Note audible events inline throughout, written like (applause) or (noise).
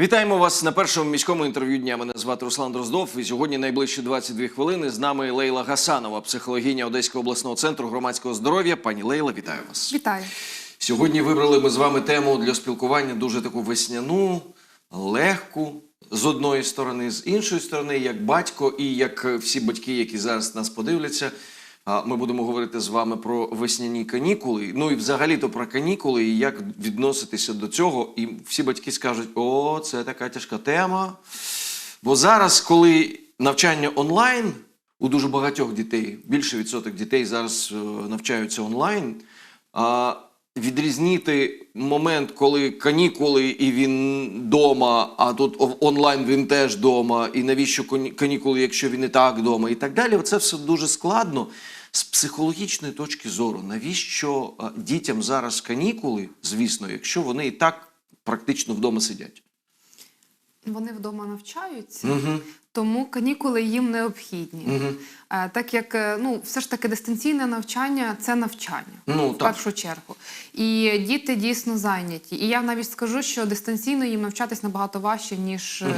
Вітаємо вас на першому міському інтерв'ю дня. Мене звати Руслан Дроздов. І сьогодні найближчі 22 хвилини з нами Лейла Гасанова, психологиня Одеського обласного центру громадського здоров'я. Пані Лейла, вітаю вас. Вітаю. Сьогодні вибрали ми з вами тему для спілкування дуже таку весняну, легку. З одної сторони, з іншої сторони, як батько і як всі батьки, які зараз нас подивляться, ми будемо говорити з вами про весняні канікули. Ну і взагалі-то про канікули, і як відноситися до цього. І всі батьки скажуть: о, це така тяжка тема. Бо зараз, коли навчання онлайн у дуже багатьох дітей, більше відсоток дітей зараз е, навчаються онлайн. Відрізнити момент, коли канікули і він вдома, а тут онлайн він теж вдома, і навіщо канікули, якщо він і так вдома, і так далі. Це все дуже складно. З психологічної точки зору, навіщо дітям зараз канікули, звісно, якщо вони і так практично вдома сидять? Вони вдома навчаються, Угу. тому канікули їм необхідні. Угу. Е, Так як е, ну, все ж таки дистанційне навчання це навчання Ну, в так. першу чергу. І діти дійсно зайняті. І я навіть скажу, що дистанційно їм навчатись набагато важче, ніж е,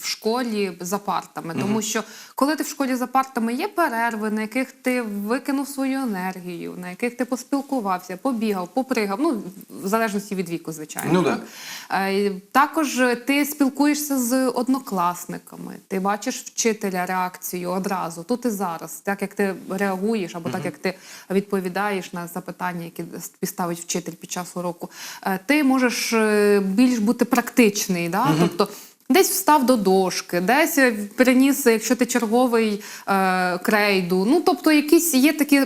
в школі за партами. Тому що коли ти в школі за партами є перерви, на яких ти викинув свою енергію, на яких ти поспілкувався, побігав, попригав, ну в залежності від віку, звичайно. Ну, так. Також ти спілкуєшся з однокласниками, ти бачиш вчителя реакцію одразу, тут і зараз, так як ти реагуєш, або так як ти відповідаєш на запитання, які ставить вчитель під час уроку. Е, Ти можеш е, більш бути практичний, да? тобто. Десь встав до дошки, десь е, переніс, якщо ти черговий е, крейду. Ну тобто, якісь є такі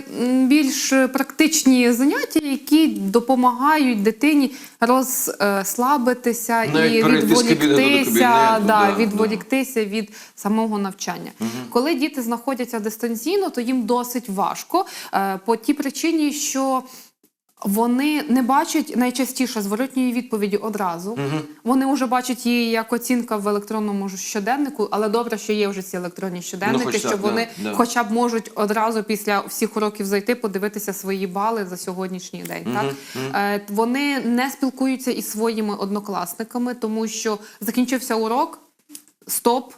більш практичні заняття, які допомагають дитині розслабитися Навіть і відволіктися, да, да, відволіктися від самого навчання. Коли діти знаходяться дистанційно, то їм досить важко е, по тій причині, що вони не бачать найчастіше зворотньої відповіді одразу. Вони вже бачать її як оцінка в електронному щоденнику, але добре, що є вже ці електронні щоденники, Ну, хоч щоб вони да, да. хоча б можуть одразу після всіх уроків зайти, подивитися свої бали за сьогоднішній день. Так Е, вони не спілкуються із своїми однокласниками, тому що закінчився урок, стоп.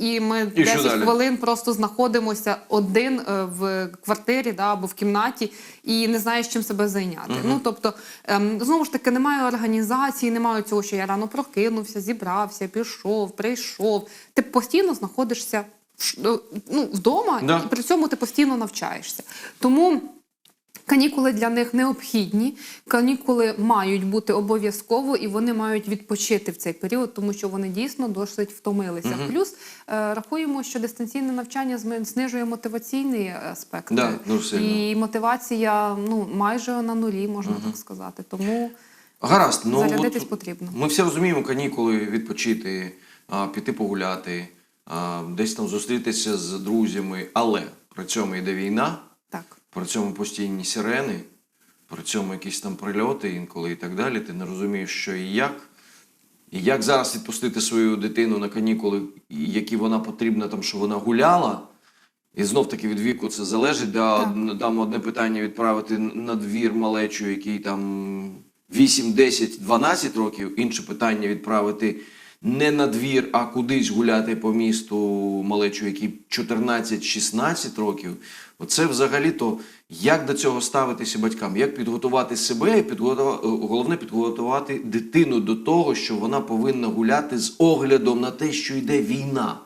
І ми І 10 далі? хвилин просто знаходимося один е, в квартирі да, або в кімнаті і не знаєш, чим себе зайняти. Ну тобто, ем, знову ж таки, немає організації, немає цього, що я рано прокинувся, зібрався, пішов, прийшов. Ти постійно знаходишся ну, вдома, Да. і при цьому ти постійно навчаєшся. Тому. Канікули для них необхідні. Канікули мають бути обов'язково, і вони мають відпочити в цей період, тому що вони дійсно досить втомилися. Плюс е, рахуємо, що дистанційне навчання знижує мотиваційний аспект. Да, дуже і мотивація ну майже на нулі, можна так сказати. Тому Гаразд, ну зарядитись от потрібно. Ми всі розуміємо канікули, відпочити, піти погуляти, десь там зустрітися з друзями, але при цьому йде війна, Так. При цьому постійні сирени, при цьому якісь там прильоти інколи і так далі. Ти не розумієш, що і як. І як зараз відпустити свою дитину на канікули, які вона потрібна, там, щоб вона гуляла. І знов таки від віку це залежить. Да, Так. там одне питання відправити на двір малечу, який там 8, 10, 12 років. Інше питання відправити не на двір, а кудись гуляти по місту малечу, який 14-16 років. Оце взагалі-то як до цього ставитися батькам, як підготувати себе, і підготувати, головне підготувати дитину до того, що вона повинна гуляти з оглядом на те, що йде війна.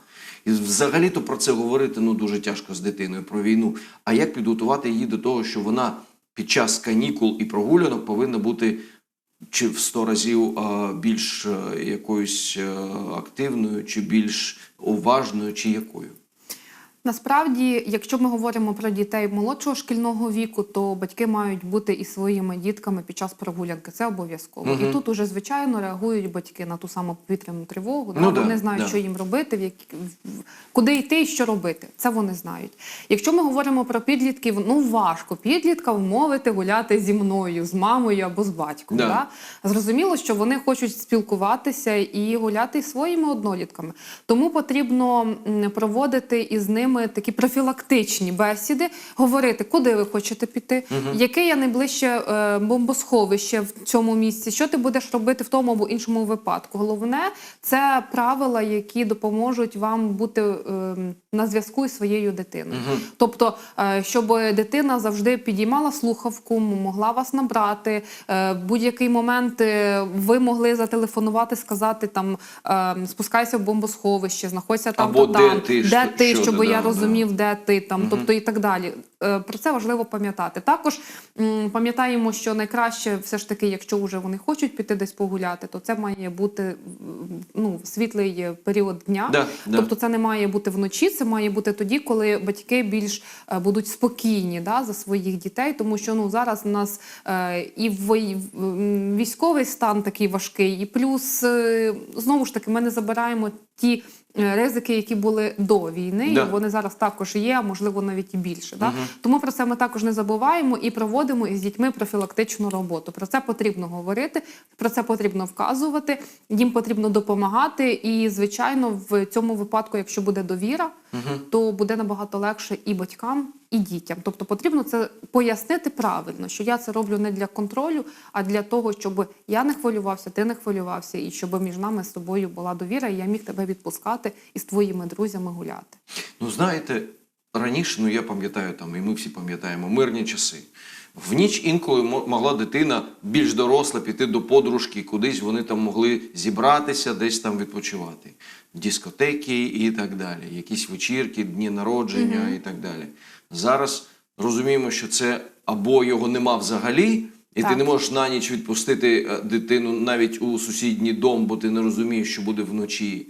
І взагалі-то про це говорити ну дуже тяжко з дитиною про війну. А як підготувати її до того, що вона під час канікул і прогулянок повинна бути чи в 100 разів більш е, якоюсь е, активною, чи більш уважною, чи якою? Насправді, якщо ми говоримо про дітей молодшого шкільного віку, то батьки мають бути із своїми дітками під час прогулянки. Це обов'язково. Мгм. І тут уже звичайно реагують батьки на ту саму повітряну тривогу. Ну да, вони знають, да. що їм робити, в які куди йти і що робити. Це вони знають. Якщо ми говоримо про підлітків, ну важко підлітка вмовити гуляти зі мною, з мамою або з батьком. Да. Да? Зрозуміло, що вони хочуть спілкуватися і гуляти своїми однолітками. Тому потрібно проводити із ними ними такі профілактичні бесіди, говорити, куди ви хочете піти, яке є найближче е, бомбосховище в цьому місці, що ти будеш робити в тому або іншому випадку. Головне це правила, які допоможуть вам бути е, на зв'язку із своєю дитиною. Тобто, е, щоб дитина завжди підіймала слухавку, могла вас набрати. е, будь-який момент е, ви могли зателефонувати, сказати там е, спускайся в бомбосховище, знаходься там Або та де там, ти, де що- ти, що щоб ти, я да, да. розумів, де ти там, тобто і так далі. Е, Про це важливо пам'ятати. Також пам'ятаємо, що найкраще все ж таки, якщо вже вони хочуть піти десь погуляти, то це має бути ну, світлий період дня. Да, да. Тобто це не має бути вночі, це має бути тоді, коли батьки більш е, будуть спокійні да, за своїх дітей, тому що ну зараз у нас е, і військовий стан такий важкий, і плюс знову ж таки ми не забираємо ті. е, Ризики, які були до війни, Да. і вони зараз також є, а можливо навіть і більше. Да? Тому про це ми також не забуваємо і проводимо із дітьми профілактичну роботу. Про це потрібно говорити, про це потрібно вказувати, їм потрібно допомагати. І, звичайно, в цьому випадку, якщо буде довіра, то буде набагато легше і батькам, і дітям. Тобто потрібно це пояснити правильно, що я це роблю не для контролю, а для того, щоб я не хвилювався, ти не хвилювався, і щоб між нами з тобою була довіра, і я міг тебе відпускати і з твоїми друзями гуляти. Ну, знаєте, раніше, ну я пам'ятаю там, і ми всі пам'ятаємо, мирні часи. В ніч інколи мо- могла дитина більш доросла піти до подружки, кудись вони там могли зібратися, десь там відпочивати. Дискотеки і так далі, якісь вечірки, дні народження і так далі. Зараз розуміємо, що це або його нема взагалі, і ти не можеш на ніч відпустити е, дитину навіть у сусідній дом, бо ти не розумієш, що буде вночі.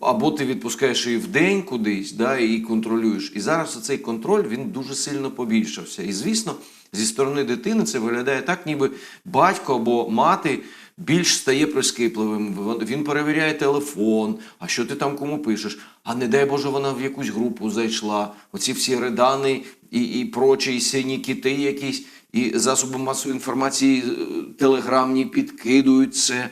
Або ти відпускаєш її вдень кудись, да, і контролюєш. І зараз цей контроль він дуже сильно побільшався. І звісно, зі сторони дитини це виглядає так, ніби батько або мати більш стає прискіпливим. Він перевіряє телефон, а що ти там кому пишеш. А не дай Боже, вона в якусь групу зайшла. Оці всі редани і, і прочі, і сині кити якісь, і засоби масової інформації е, телеграмні підкидують це.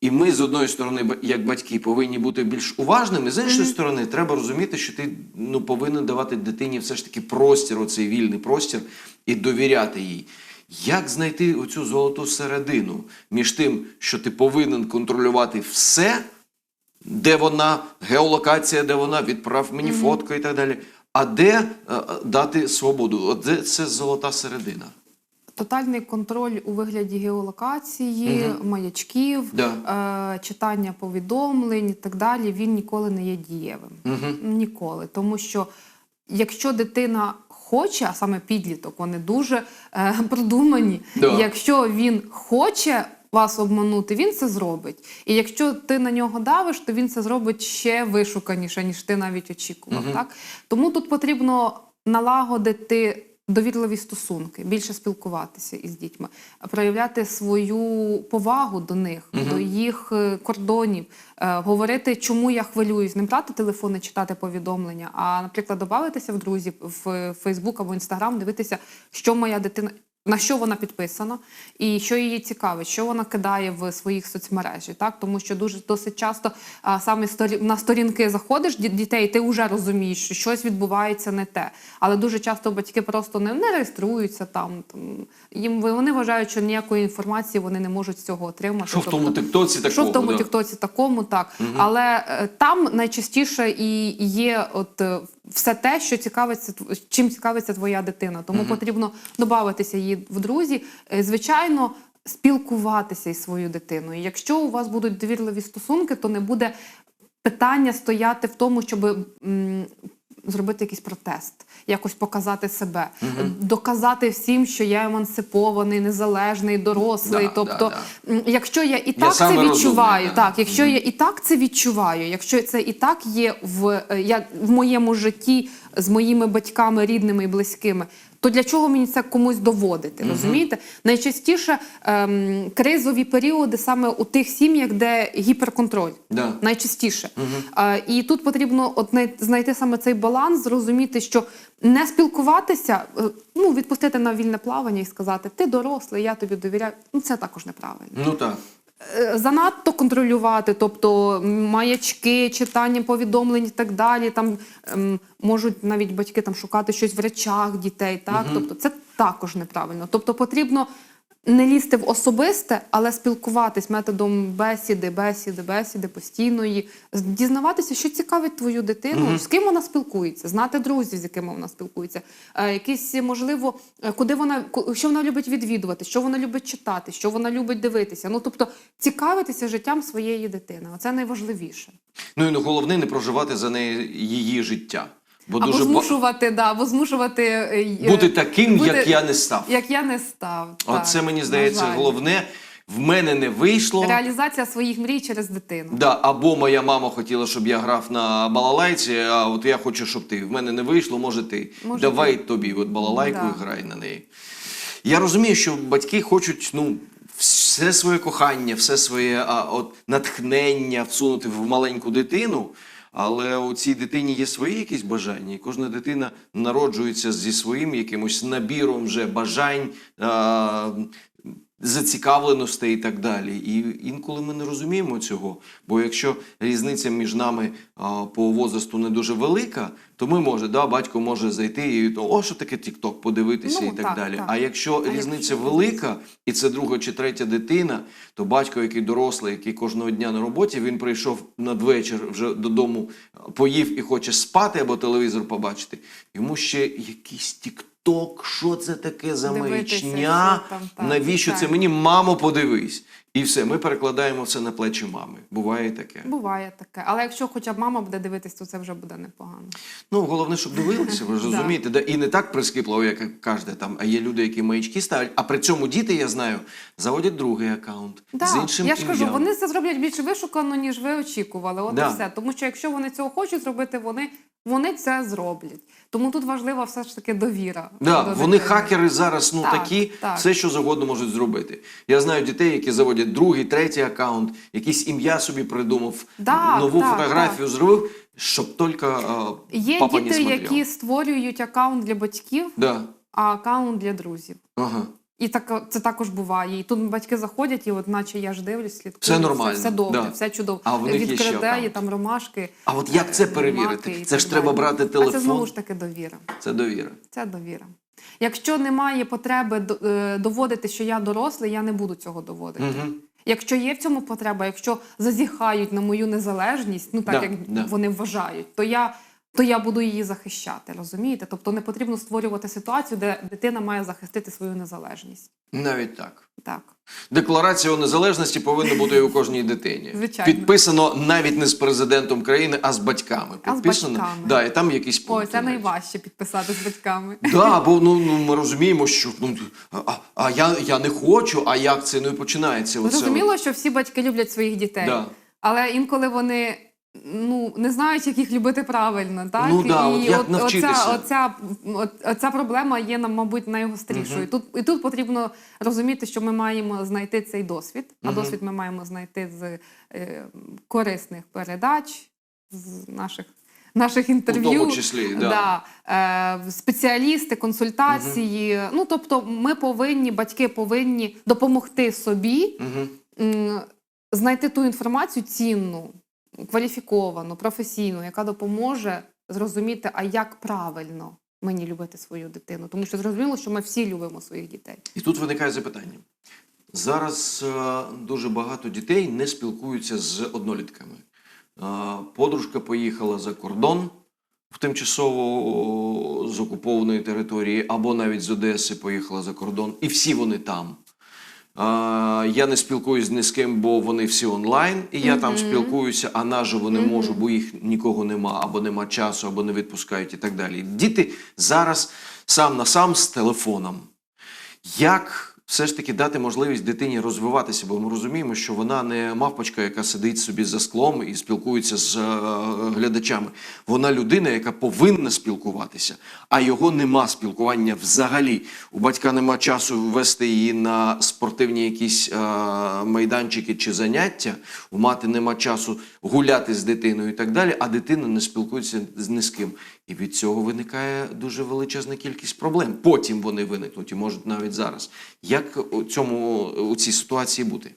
І ми з одної сторони, як батьки, повинні бути більш уважними. З іншої сторони, треба розуміти, що ти ну повинен давати дитині все ж таки простір, оцей вільний простір, і довіряти їй. Як знайти оцю золоту середину між тим, що ти повинен контролювати все, де вона, геолокація, де вона, відправ мені фотку і так далі. А де е, дати свободу? От де це золота середина? Тотальний контроль у вигляді геолокації, маячків, Да. е, читання повідомлень і так далі, він ніколи не є дієвим. Ніколи. Тому що якщо дитина хоче, а саме підліток, вони дуже е, (laughs) продумані. Да. Якщо він хоче вас обманути, він це зробить. І якщо ти на нього давиш, то він це зробить ще вишуканіше, ніж ти навіть очікував. Так? Тому тут потрібно налагодити довірливі стосунки, більше спілкуватися із дітьми, проявляти свою повагу до них, до їх е, кордонів, е, говорити, чому я хвилююсь, не брати телефон і читати повідомлення, а, наприклад, додатися в друзі в Фейсбук або Інстаграм, дивитися, що моя дитина. На що вона підписана, і що її цікавить, що вона кидає в своїх соцмережі, так тому що дуже досить часто а, саме сторі, на сторінки заходиш ді- дітей, ти вже розумієш, що щось відбувається не те. Але дуже часто батьки просто не, не реєструються там. там їм вони вважають, що ніякої інформації вони не можуть з цього отримати. Що в тому тиктоці такого? Що в тому да? тіктоці такому, так. Але е, там найчастіше і є от е, все те, що цікавиться, чим цікавиться твоя дитина. Тому потрібно додатися її в друзі. Е, Звичайно, спілкуватися із своєю дитиною. Якщо у вас будуть довірливі стосунки, то не буде питання стояти в тому, щоб. Зробити якийсь протест, якось показати себе, доказати всім, що я емансипований, незалежний, дорослий. Да, тобто, да, да. якщо я і так це саме відчуваю, розумний, да. так, якщо я і так це відчуваю, якщо це і так є в, е, я, в моєму житті з моїми батьками, рідними і близькими, то для чого мені це комусь доводити? Розумієте? Найчастіше ем, кризові періоди саме у тих сім'ях, де гіперконтроль. Да. Найчастіше. Е, і тут потрібно от най- знайти саме цей баланс, зрозуміти, що не спілкуватися, е, ну відпустити на вільне плавання і сказати, ти дорослий, я тобі довіряю. Ну це також неправильно. Ну так. Е, занадто контролювати, тобто маячки, читання повідомлень і так далі. Там ем, можуть навіть батьки там шукати щось в речах дітей. Так, тобто це також неправильно. Тобто потрібно. Не лізти в особисте, але спілкуватись методом бесіди, бесіди, бесіди постійної, дізнаватися, що цікавить твою дитину, з ким вона спілкується, знати друзів, з якими вона спілкується, е, якісь можливо, е, куди вона що вона любить відвідувати, що вона любить читати, що вона любить дивитися. Ну тобто цікавитися життям своєї дитини. Оце найважливіше. Ну і ну, головне не проживати за неї її життя. Бо або дуже змушувати, да, або змушувати е, бути таким, бути- як я не став. як я не став. Так, мені здається жаль. головне. В мене не вийшло. Реалізація своїх мрій через дитину. Да, або моя мама хотіла, щоб я грав на балалайці, а от я хочу, щоб ти. В мене не вийшло, може ти. Може, Давай тобі от балалайку Да. і грай на неї. Я розумію, що батьки хочуть ну, все своє кохання, все своє а, от, натхнення всунути в маленьку дитину. Але у цій дитині є свої якісь бажання, і кожна дитина народжується зі своїм якимось набіром вже бажань, зацікавленостей і так далі. І інколи ми не розуміємо цього. Бо якщо різниця між нами а, по возрасту не дуже велика, то ми може, да, батько може зайти і то, о, що таке TikTok, подивитися Ну, і так, так, далі. так. А якщо А різниця якщо- велика, і це друга чи третя дитина, то батько, який дорослий, який кожного дня на роботі, він прийшов надвечір вже додому, поїв і хоче спати або телевізор побачити. Йому ще якийсь TikTok, що це таке за Дивитися, маячня? там, так, Навіщо це мені? Мамо, подивись. І все, ми перекладаємо це на плечі мами. Буває таке. Буває таке. Але якщо хоча б мама буде дивитись, то це вже буде непогано. Ну, головне, щоб дивилися, ви ж (laughs) розумієте, да? і не так прискіпливо, як кажете, там, а є люди, які маячки ставлять, а при цьому діти, я знаю, заводять другий аккаунт Да, з іншим я ж кажу, ім'ям. вони це зроблять більш вишукано, ніж ви очікували. От Да. і все. Тому що якщо вони цього хочуть зробити, вони, вони це зроблять. Тому тут важлива все ж таки довіра. Да, до вони хакери зараз ну Так, такі, так. все що завгодно можуть зробити. Я знаю дітей, які заводять другий, третій аккаунт, якийсь ім'я собі придумав, Так, нову так, фотографію зробив, щоб тільки а, Є папа діти, смотрел. які створюють аккаунт для батьків, Да. а аккаунт для друзів. Ага. І так це також буває. І тут батьки заходять, і от наче я ж дивлюсь, слідкую. Все нормально, все, добре, да. все чудово. А в них є ще Відкрадає аккаунт. там ромашки. А от як це е, перевірити? маки Це ж треба далі. брати А телефон. це знову ж таки довіра. Це довіра. Це довіра. Якщо немає потреби е, доводити, що я дорослий, я не буду цього доводити. Угу. Якщо є в цьому потреба, якщо зазіхають на мою незалежність, ну так Да, як да. вони вважають, то я, то я буду її захищати. Розумієте? Тобто не потрібно створювати ситуацію, де дитина має захистити свою незалежність. Навіть так. Так. Декларація незалежності повинна бути і у кожній дитині. Звичайно. Підписано навіть не з президентом країни, а з батьками. А з батьками. Да, і там якісь пункти. Ой, це навіть. найважче підписати з батьками. Да, бо ну, ну ми розуміємо, що ну а, а я, я не хочу, а як це ну і починається. Зрозуміло, що всі батьки люблять своїх дітей, Да. але інколи вони. Ну, не знають, як їх любити правильно, так? Ну да, от як навчитися? Оця, оця, оця проблема є, нам, мабуть, найгострішою. Тут, і тут потрібно розуміти, що ми маємо знайти цей досвід, а досвід ми маємо знайти з е, корисних передач, з наших, наших інтерв'ю. У тому числі, да. Да, е, спеціалісти, консультації. Ну, тобто, ми повинні, батьки повинні допомогти собі Угу. м, знайти ту інформацію цінну, кваліфіковану, професійну, яка допоможе зрозуміти, а як правильно мені любити свою дитину. Тому що зрозуміло, що ми всі любимо своїх дітей. І тут виникає запитання. Зараз е, дуже багато дітей не спілкуються з однолітками. Е, подружка поїхала за кордон в тимчасово о, з окупованої території, або навіть з Одеси поїхала за кордон, і всі вони там. Я не спілкуюсь ні з ким, бо вони всі онлайн, і я там спілкуюся, а наживо не можу, бо їх нікого нема, або нема часу, або не відпускають і так далі. Діти зараз сам на сам з телефоном. Як все ж таки дати можливість дитині розвиватися? Бо ми розуміємо, що вона не мавпочка, яка сидить собі за склом і спілкується з е, глядачами. Вона людина, яка повинна спілкуватися, а його нема спілкування взагалі. У батька нема часу вести її на спортивні якісь е, майданчики чи заняття. У мати нема часу гуляти з дитиною і так далі, а дитина не спілкується з ні з ким. І від цього виникає дуже величезна кількість проблем. Потім вони виникнуть і можуть навіть зараз. Як у цьому у цій ситуації бути?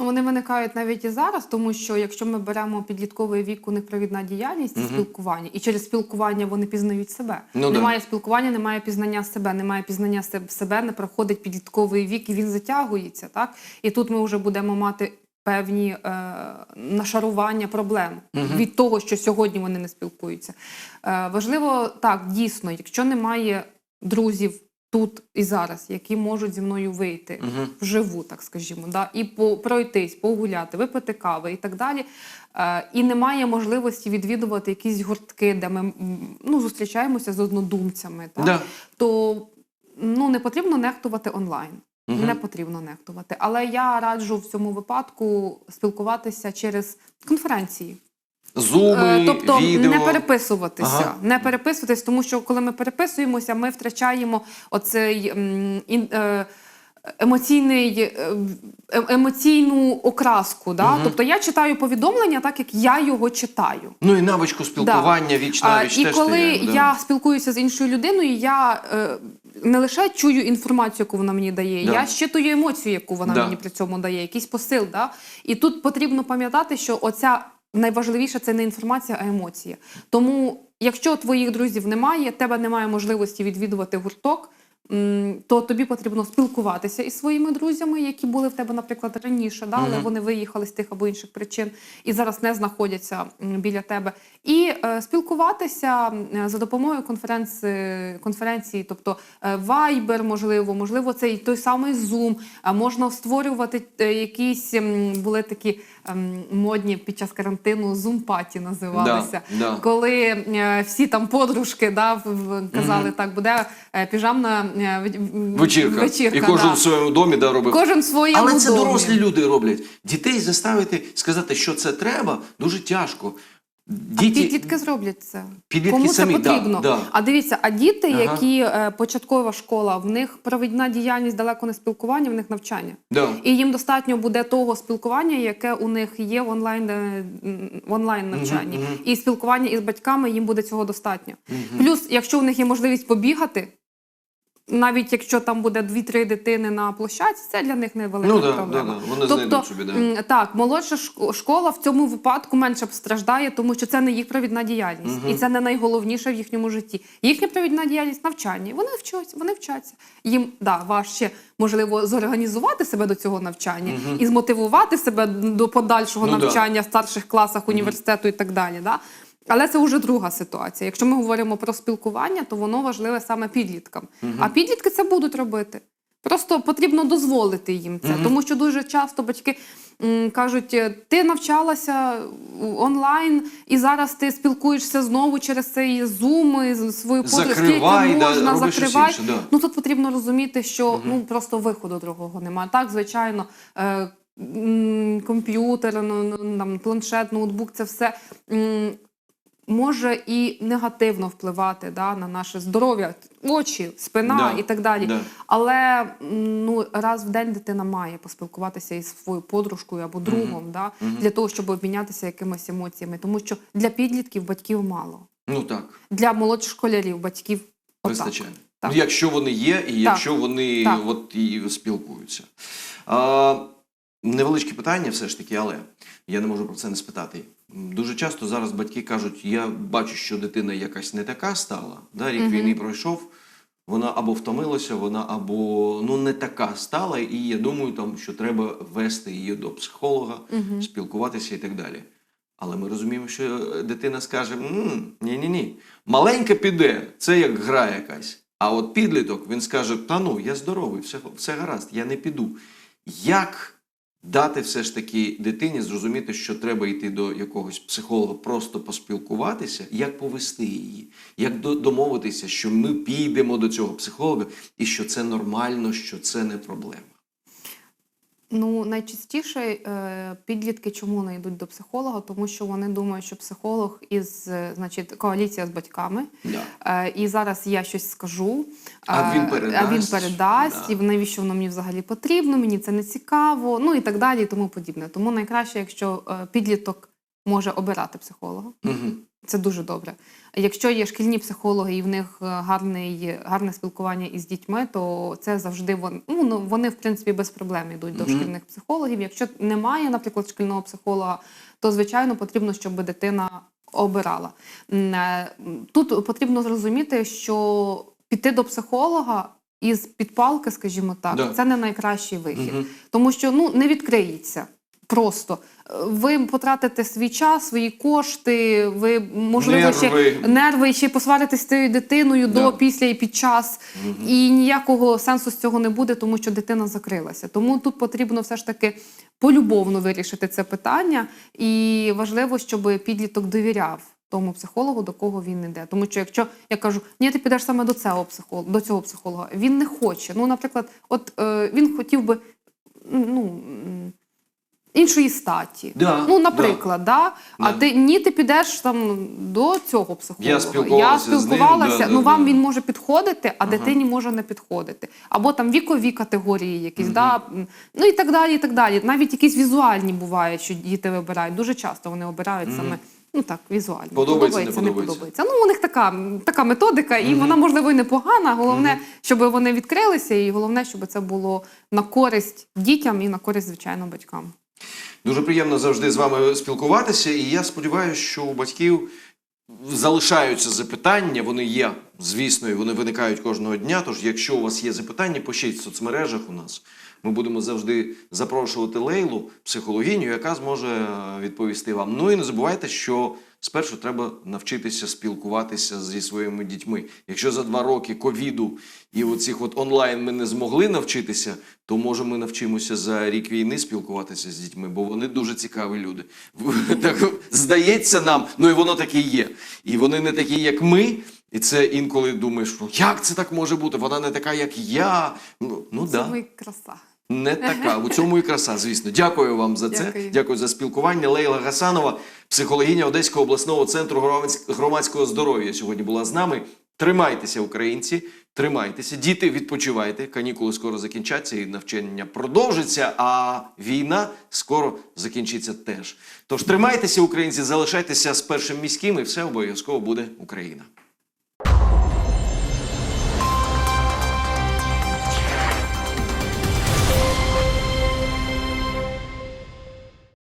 Ну, Вони виникають навіть і зараз, тому що якщо ми беремо підлітковий вік, у них провідна діяльність і спілкування, і через спілкування вони пізнають себе. Ну да. немає спілкування, немає пізнання себе, немає пізнання себе, не проходить підлітковий вік, і він затягується. Так і тут ми вже будемо мати. Певні е, нашарування проблем від того, що сьогодні вони не спілкуються. Е, важливо так, дійсно, якщо немає друзів тут і зараз, які можуть зі мною вийти вживу, так скажімо, да, і по, пройтись, погуляти, випити кави і так далі. Е, і немає можливості відвідувати якісь гуртки, де ми ну, зустрічаємося з однодумцями, так, Да. то ну, не потрібно нехтувати онлайн. Не потрібно нехтувати. Але я раджу в цьому випадку спілкуватися через конференції. Зуми, Е, тобто відео. не переписуватися, Ага. не переписуватись, тому що коли ми переписуємося, ми втрачаємо оцей е, емоційний. е, Емоційну окраску, да? тобто я читаю повідомлення так, як я його читаю. Ну і навичку спілкування віч на віч і теж коли теряємо, да. я спілкуюся з іншою людиною, я не лише чую інформацію, яку вона мені дає, Да. я щитую емоцію, яку вона Да. мені при цьому дає, якийсь посил. Да? І тут потрібно пам'ятати, що оця найважливіше це не інформація, а емоція. Тому, якщо твоїх друзів немає, тебе немає можливості відвідувати гурток. То тобі потрібно спілкуватися із своїми друзями, які були в тебе, наприклад, раніше, да, але вони виїхали з тих або інших причин і зараз не знаходяться біля тебе. І е, спілкуватися за допомогою конференції, конференції, тобто е, Viber, можливо, можливо, це і той самий Zoom. Можна створювати е, якісь були такі модні під час карантину Zoom-паті називалися. Да, да. Коли е, всі там подружки да, казали, казали, так буде е, піжамна е, вечірка. вечірка і кожен да. в своєму домі да, робив. Кожен в своєму Але це домі. дорослі люди роблять. Дітей заставити сказати, що це треба, дуже тяжко. Діти... Підлітки зроблять це. Підлітки Кому самі, це потрібно? да. А дивіться, а діти, Ага. які е, початкова школа, в них провідна діяльність далеко не спілкування, в них навчання. Да. І їм достатньо буде того спілкування, яке у них є в онлайн, е, в онлайн навчанні. І спілкування із батьками їм буде цього достатньо. Плюс, якщо у них є можливість побігати. Навіть якщо там буде 2-3 дитини на площадці, це для них невелика Ну да, проблема. да, да. Вони знайдуть собі, да. так, молодша шк- школа в цьому випадку менше постраждає, тому що це не їх провідна діяльність, і це не найголовніше в їхньому житті. Їхня провідна діяльність навчання. Вони вчаться, вони вчаться. Їм да, важче можливо зорганізувати себе до цього навчання і змотивувати себе до подальшого Ну да. навчання в старших класах університету і так далі. Да? Але це вже друга ситуація. Якщо ми говоримо про спілкування, то воно важливе саме підліткам. А підлітки це будуть робити. Просто потрібно дозволити їм це, тому що дуже часто батьки м, кажуть: «Е, ти навчалася онлайн, і зараз ти спілкуєшся знову через цей Zoom, і свою подругу. Скільки можна, щось закривай. інше, да. Ну тут потрібно розуміти, що ну просто виходу другого немає. Так, звичайно, е, комп'ютер, ну, ну, там, планшет, ноутбук це все. Може і негативно впливати да, на наше здоров'я, очі, спина Да, і так далі. да. Але ну, раз в день дитина має поспілкуватися із своєю подружкою або другом, да, для того, щоб обмінятися якимись емоціями. Тому що для підлітків батьків мало, Ну так, для молодших школярів батьків вистачає. Так. Ну, якщо вони є, і якщо вони Так. от і спілкуються. А, невеличке питання, все ж таки, але я не можу про це не спитати. Дуже часто зараз батьки кажуть: я бачу, що дитина якась не така стала. Да, рік війни пройшов. Вона або втомилася, вона або ну не така стала, і я думаю, там що треба вести її до психолога, спілкуватися і так далі. Але ми розуміємо, що дитина скаже: ні, ні, ні, маленька піде, це як гра якась. А от підліток він скаже: Та ну, я здоровий, все, все гаразд, я не піду. Як дати все ж таки дитині зрозуміти, що треба йти до якогось психолога, просто поспілкуватися, як повести її, як домовитися, що ми підемо до цього психолога, і що це нормально, що це не проблема. Ну, найчастіше е, підлітки чому не йдуть до психолога? Тому що вони думають, що психолог із е, значить коаліція з батьками. Да. Е, і зараз я щось скажу. А він передасть. А він передасть, Да. і навіщо воно мені взагалі потрібно, мені це не цікаво, ну і так далі, і тому подібне. Тому найкраще, якщо підліток може обирати психолога. Мгм. Це дуже добре. Якщо є шкільні психологи і в них е, гарний, гарне спілкування із дітьми, то це завжди вон, ну, вони, в принципі, без проблем йдуть до шкільних психологів. Якщо немає, наприклад, шкільного психолога, то звичайно потрібно, щоб дитина обирала. Е, Тут потрібно зрозуміти, що піти до психолога із підпалки, скажімо так, Да. це не найкращий вихід, Мгм. тому що ну не відкриється. Просто ви потратите свій час, свої кошти, ви можливо Нерви. ще нерви ще й посваритись з тією дитиною Да. до, після і під час. І ніякого сенсу з цього не буде, тому що дитина закрилася. Тому тут потрібно все ж таки полюбовно вирішити це питання, і важливо, щоб підліток довіряв. Тому психологу, до кого він йде. Тому що якщо я кажу, ні, ти підеш саме до цього психолога, до цього психолога, він не хоче. Ну, наприклад, от е, він хотів би ну, іншої статі. Да, ну, наприклад, да. а Да. ти ні, ти підеш там до цього психолога. Я спілкувалася з ним, спілкувалася, ну да, вам да. він може підходити, а дитині може не підходити. Або там вікові категорії якісь, да, ну і так далі, і так далі. Навіть якісь візуальні бувають, що діти вибирають. Дуже часто вони обирають саме. Ну так, візуально. Подобається, не не подобається. подобається. Ну, у них така, така методика, і вона, можливо, і непогана. Головне, щоб вони відкрилися, і головне, щоб це було на користь дітям і на користь, звичайно, батькам. Дуже приємно завжди з вами спілкуватися, і я сподіваюся, що у батьків залишаються запитання. Вони є, звісно, і вони виникають кожного дня. Тож, якщо у вас є запитання, пишіть в соцмережах у нас. Ми будемо завжди запрошувати Лейлу, психологиню, яка зможе е, відповісти вам. Ну і не забувайте, що спершу треба навчитися спілкуватися зі своїми дітьми. Якщо за два роки ковіду і оцих от онлайн ми не змогли навчитися, то може ми навчимося за рік війни спілкуватися з дітьми, бо вони дуже цікаві люди. (laughs) Так здається нам, ну і воно таке є. І вони не такі, як ми. І це інколи думаєш, ну як це так може бути? Вона не така, як я. Ну, ну Це да. ми краса. Не така. У цьому і краса, звісно. Дякую вам за це. Дякую. Дякую за спілкування. Лейла Гасанова, психологиня Одеського обласного центру громадського здоров'я, сьогодні була з нами. Тримайтеся, українці, тримайтеся. Діти, відпочивайте. Канікули скоро закінчаться і навчання продовжиться, а війна скоро закінчиться теж. Тож тримайтеся, українці, залишайтеся з першим міським, і все обов'язково буде Україна.